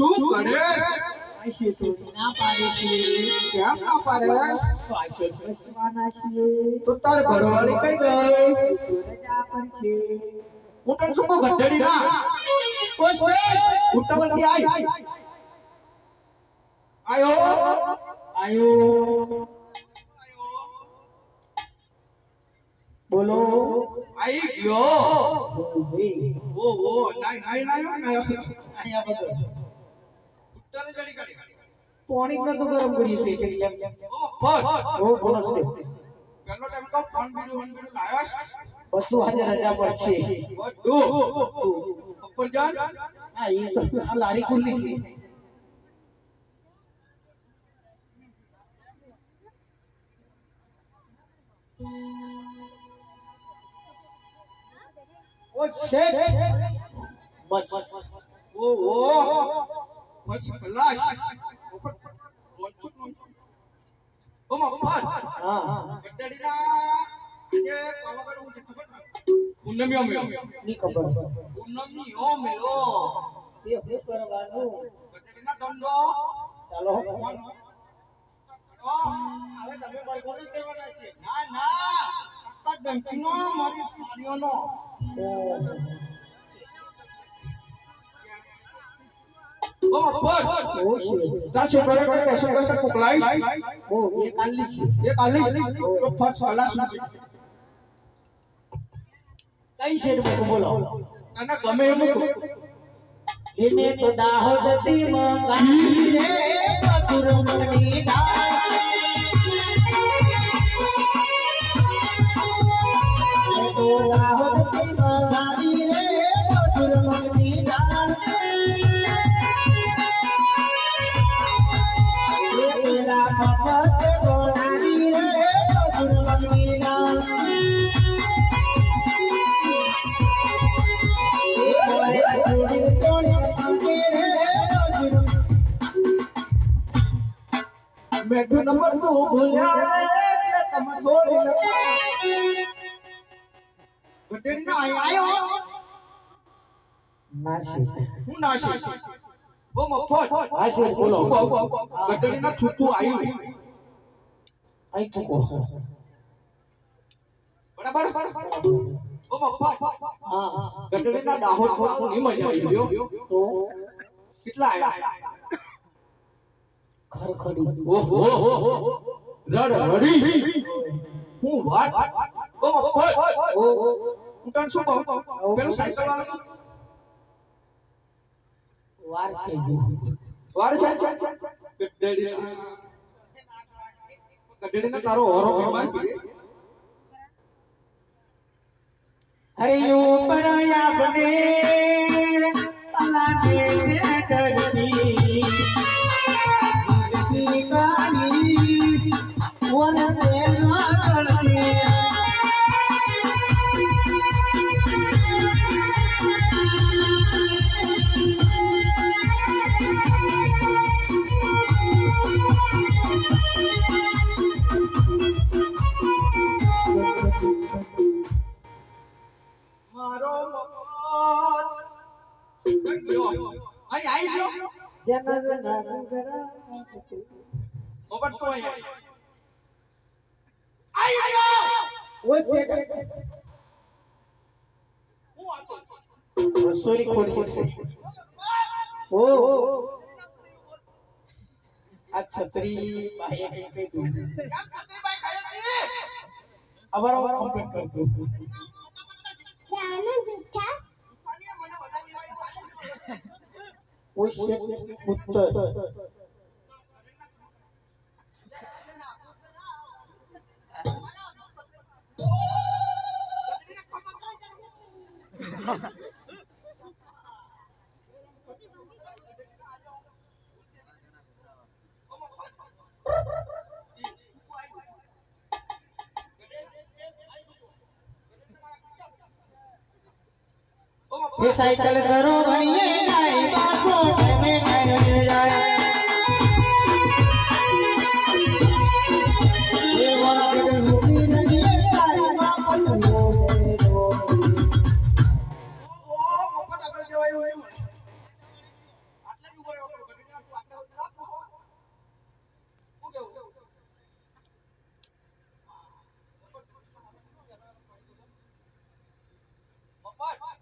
શું કરે આશે તોડી ના પાડે છે કેમ ના પાડે તો આશે બસવાના છીએ તો તાર ઘરવાળી કઈ ગઈ રજા પર છે હું તને શું ના ઓ શેઠ ઉતાવળથી આય આયો આયો બોલો આઈ ગયો ઓ ઓ નાઈ નાઈ નાઈ નાઈ બધો ઉત્તર જડી કાઢી પાણી જ નતું ગરમ કરી છે એટલે ઓ બોનસ છે. પેલો ટાઈમ તો ફોન વિડિયો વન વિડિયો લાયો છે. બધું આજે રજા પર છે. બધું ઉપર જાન હા એ તો આ લારી ખુલ્લી છે. ઓ શેઠ બસ. ઓ ઓ બસ ક્લાસ ઉપર મોચું હા હા ગડડીના જે પાવાગઢ હું ખબર ના પૂનમી ઓમેલો ની. ખબર પૂનમી ઓમેલો એ શું કરવાનું ગડડીના દંડો ચાલો ઓ હવે તમે બરગો નહીં કરવાના ના ના અક્કા ડંકીનો મારી ઓ છે કરે કે કેસે કેસે મોકલાઈશ ઓ એ કાલની છે એ કાલે તો ફર્સ્ટ ક્લાસ કઈ શેઠ મૂકું બોલો તને ગમે એમ એને તો દાહોદથી મંગાવી રે બસુરમની દાળ દાહોદથી મંગાવી હું નાશી. ઓ મફત. નાશી, બોલો. શું કહું? ગઢેડી ના છૂટું આયું. બરાબર ઓ મફત. ગઢેડી ના દાહોદ થોડા નહીં મજા આવી ગયો. કેટલા આયા? ઓહો રડ રડી હું વાત ઓ મફત હું તને શું કહું પેલું સાયકલ વાળો વાર છે વાર છે? ના તારો હોરો બીમાર છે? અરે ઉપર આપને તલાકે તે કરતી જન હું સોરી ખોટી છે ઓ. આ છત્રી બાહ્ય કઈ કઈ દઉં છત્રી બાઈ ખાઈ હતી અવાર અવાર કમ્પ્લીટ કરતો ઓસે ઉત્તર એ સાયકલ સરો ભરીએ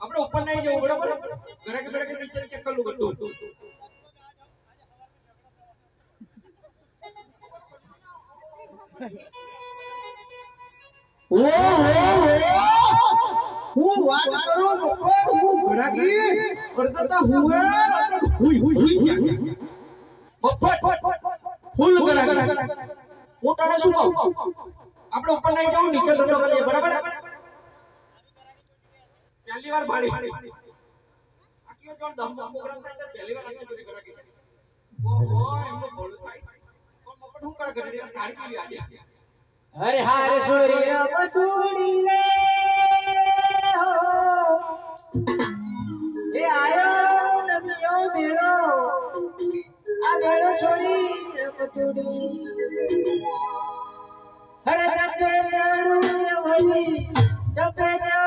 આપણે ઉપર નહીં જવું, બરાબર? ઘરે ઘરે નીચે ચેક કરલું બધું. ઓ હું વાત કરું મફત હું ઘડાકી કરતા હુએ હુઈ હુઈ હુઈ ગયા ફૂલ હું તને શું કહું? ઉપર નહીં જવું, નીચે બરાબર? પહેલી વાર ભાડી આખી જો દમ દમ પ્રોગ્રામ થાય તો પહેલી વાર આખી બધી કરાકી ઓહો એમનો ભોળું થાય. પણ મફત શું કરે ઘડી તારી કેવી આજે. હરે હારે સૂર્ય તૂડી લે હો. એ આયો નમિયો મેળો. આ મેળો છોડી તૂડી હરે જપે ચડું ને વળી. જપે ચડું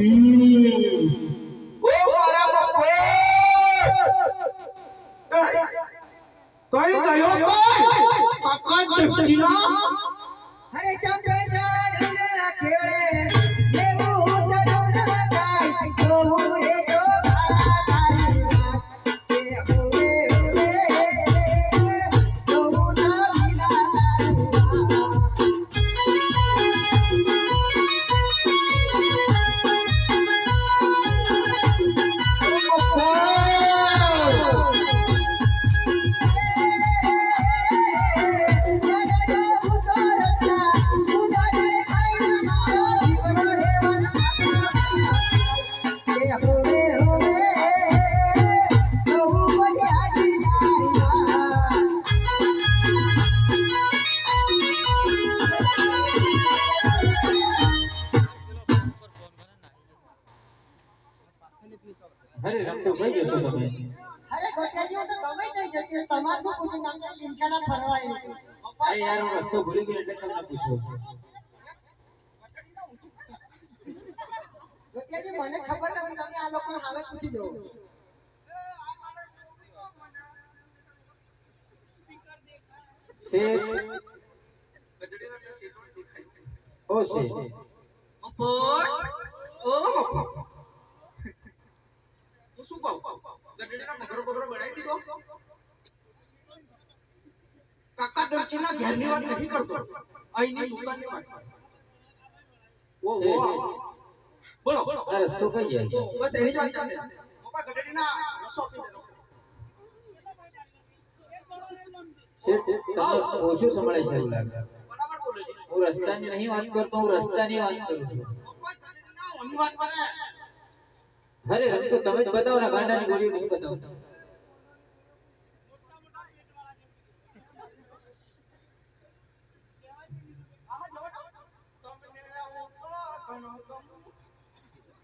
હરે કઈ જતો તમે અરે ગોટિયાજી તો ગમે થઈ જતી તમારું શું પૂછું નામ લીમખાના ફરવાય અરે યાર હું રસ્તો ભૂલી ગયો એટલે તમને પૂછ્યું ગોટિયાજી મને ખબર નથી તમે આ લોકો હવે પૂછી દો. શેર ઓ શેર મફત ઓ મફત હું શું કહું ગઢડીના બકરો બકરો બનાવી દીધો કાકા ડરચીના ઘેરની વાત નથી કરતો. અહીંની દુકાનની વાત ઓ ઓ બોલો બોલો. રસ્તો કઈ જાય? બસ એની જ વાત ચાલે. પપ્પા ગઢડીના રસો આપી દેજો. ઓછું સંભળાય છે એવું લાગે. છે. હું રસ્તાની નહીં વાત કરતો હું રસ્તાની વાત કરું છું પપ્પા ગઢડીના ઓની વાત કરે અરે રંગ તો તમે જ બતાવો ને ગાંડાની ગોળીઓ નહીં બતાવો.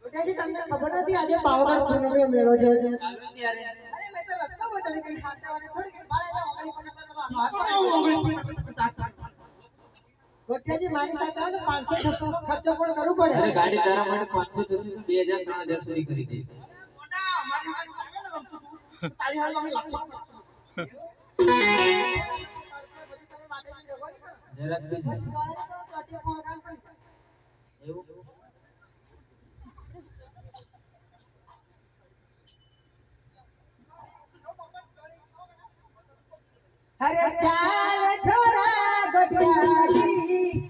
તમને ખબર નથી આજે પાવાગઢ પૂનમનો મેળો છે. અરે મેં તો રસ્તા બદલી ગઈ. ખાતા વાળી થોડી કે ભાઈ ઓગળી પણ કરવા આવું મારી સાથે આવે ને પાંચસો છસો ખર્ચો પણ કરવો પડે. અરે ગાડી તારા માટે પાંચસો બે હજાર ત્રણ હજાર અરે ચાલ છો प्यारी